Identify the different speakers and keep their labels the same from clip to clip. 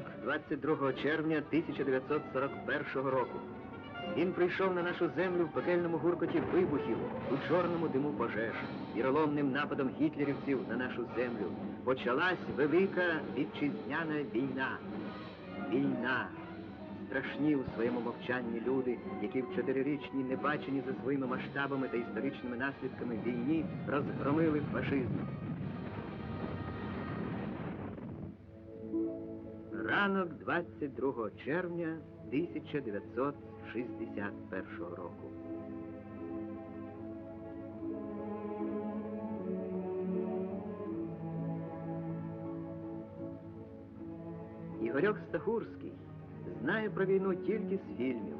Speaker 1: 22 червня 1941 року. Він прийшов на нашу землю в пекельному гуркоті вибухів, у чорному диму пожеж, віроломним нападом гітлерівців на нашу землю. Почалась велика вітчизняна війна. Війна. Страшні у своєму мовчанні люди, які в чотирирічній небачені за своїми масштабами та історичними наслідками війні розгромили фашизм. Ранок 22 червня 1961 року. Ігорьок Стахурський знає про війну тільки з фільмів,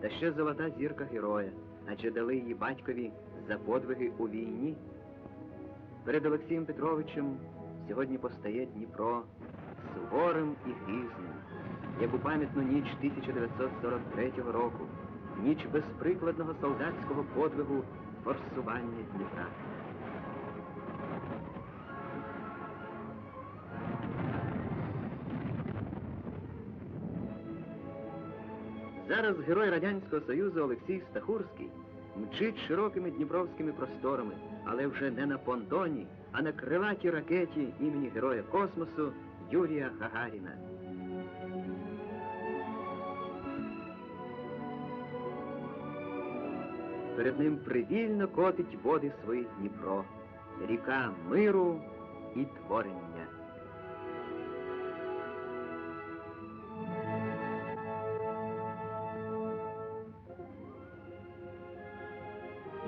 Speaker 1: та ще золота зірка героя, адже дали її батькові за подвиги у війні. Перед Олексієм Петровичем сьогодні постає Дніпро суворим і грізним, як у пам'ятну ніч 1943 року, ніч безприкладного солдатського подвигу форсування Дніпра. Зараз герой Радянського Союзу Олексій Стахурський мчить широкими дніпровськими просторами, але вже не на понтоні, а на крилатій ракеті імені Героя Космосу Юрія Гагаріна. Перед ним привільно котить води своїх Дніпро, ріка миру і творення.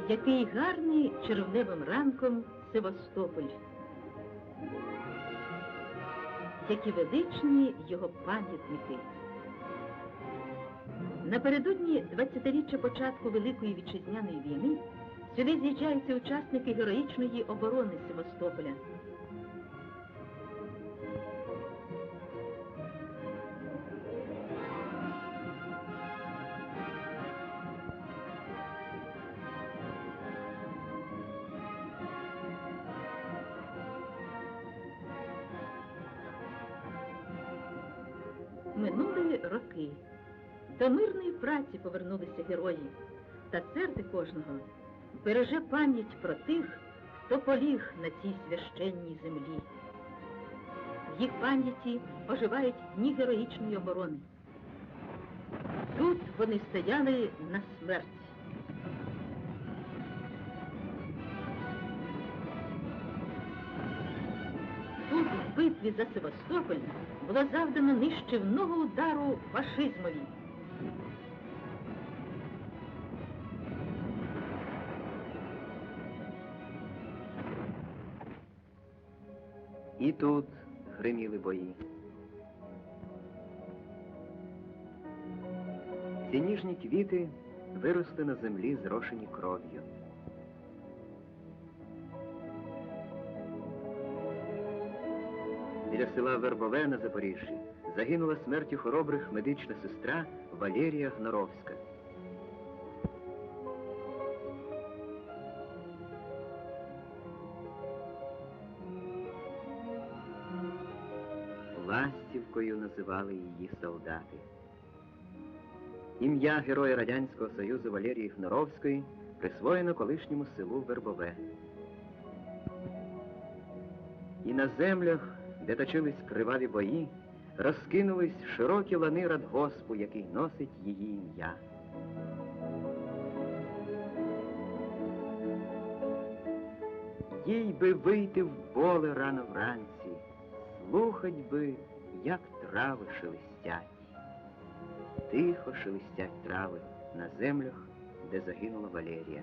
Speaker 2: Який гарний червневим ранком Севастополь. Які величні його пам'ятники. Напередодні 20-річчя початку Великої вітчизняної війни сюди з'їжджаються учасники героїчної оборони Севастополя. Минули роки. До мирної праці повернулися герої, та серце кожного береже пам'ять про тих, хто поліг на цій священній землі. В їх пам'яті оживають дні героїчної оборони. Тут вони стояли на смерть. Битві за Севастополь, було завдано нищівного удару фашизмові.
Speaker 1: І тут гриміли бої. Ці ніжні квіти виросли на землі, зрошені кров'ю. Біля села Вербове на Запоріжжі загинула смертю хоробрих медична сестра Валерія Гноровська. Ластівкою називали її солдати. Ім'я Героя Радянського Союзу Валерії Гноровської присвоєно колишньому селу Вербове. І на землях, де точились криваві бої, розкинулись широкі лани радгоспу, який носить її ім'я. Їй би вийти в поле рано вранці, слухать би, як трави шелестять. Тихо шелестять трави на землях, де загинула Валерія.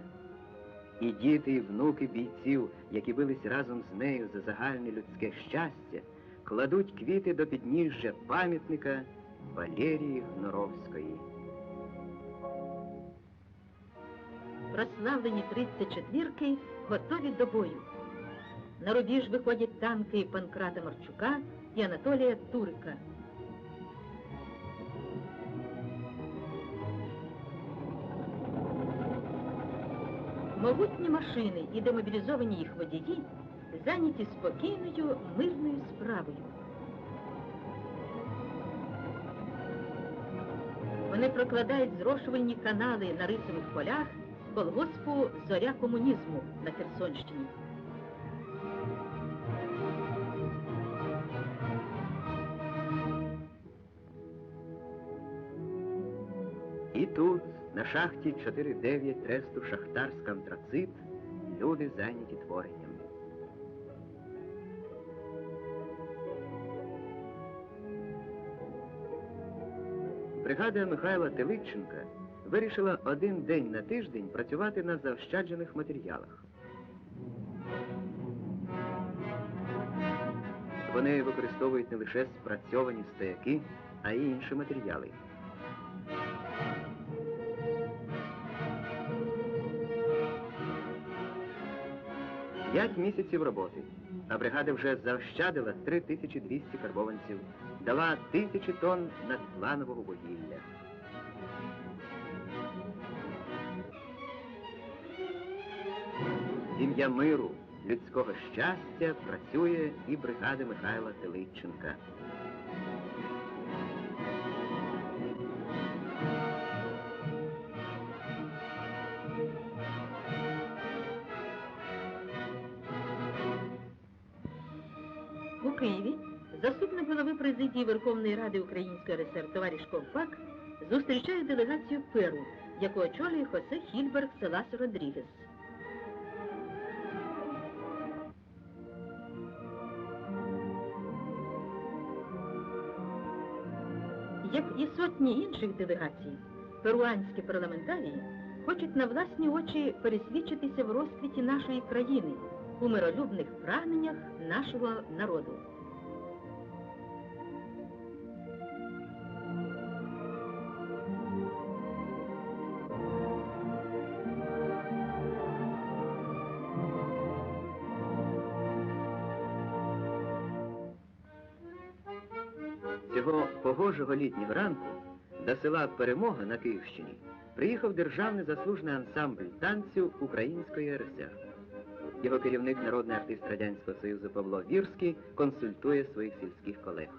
Speaker 1: І діти, і внуки бійців, які бились разом з нею за загальне людське щастя, кладуть квіти до підніжжя пам'ятника Валерії Гноровської.
Speaker 2: Прославлені 34-ки готові до бою. На рубіж виходять танки Панкрата Марчука і Анатолія Турика. Могутні машини і демобілізовані їх водії зайняті спокійною мирною справою. Вони прокладають зрошувальні канали на рисових полях колгоспу зоря комунізму на Херсонщині.
Speaker 1: І тут, на шахті 4-9 тресту Шахтарська антрацит, люди зайняті творенням. Бригада Михайла Теличенка вирішила один день на тиждень працювати на заощаджених матеріалах. Вони використовують не лише спрацьовані стояки, а й інші матеріали. П'ять місяців роботи, а бригада вже заощадила 3200 карбованців, дала тисячі тонн надпланового вугілля. Ім'я миру, людського щастя працює і бригада Михайла Теличенка.
Speaker 2: Президії Верховної Ради Української РСР товариш Ковпак зустрічає делегацію Перу, яку очолює Хосе Хільберг Селас Родрігес. Як і сотні інших делегацій, перуанські парламентарії хочуть на власні очі пересвідчитися в розквіті нашої країни, у миролюбних прагненнях нашого народу.
Speaker 1: Цього погожого літнього ранку до села Перемога на Київщині приїхав державний заслужений ансамбль танцю Української РСР. Його керівник, народний артист Радянського Союзу Павло Вірський, консультує своїх сільських колег.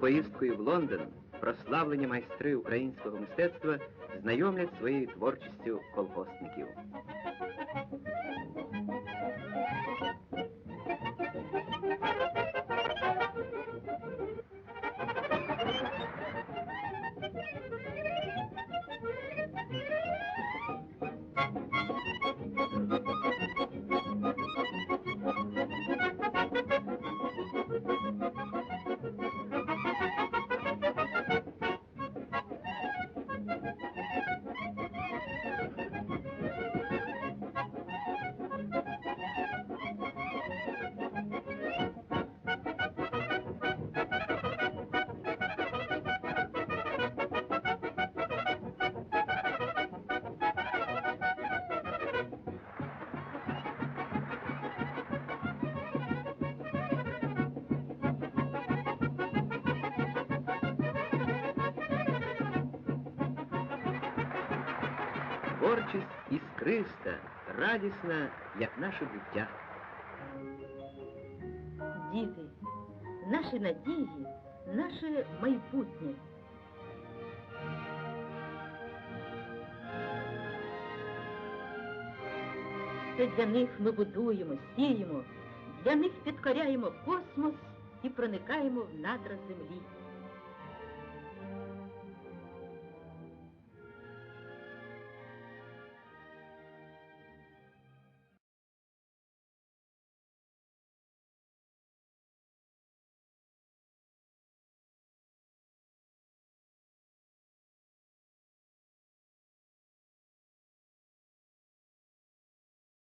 Speaker 1: Поїздкою в Лондон прославлені майстри українського мистецтва знайомлять своєю творчістю колгоспників. Творчість іскриста, радісна, як наше буття.
Speaker 2: Діти, наші надії, наше майбутнє. Це для них ми будуємо, сіємо, для них підкоряємо космос і проникаємо в надра землі.